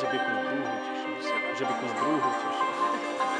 Вже б якусь другу чи щось. Якусь другу чи.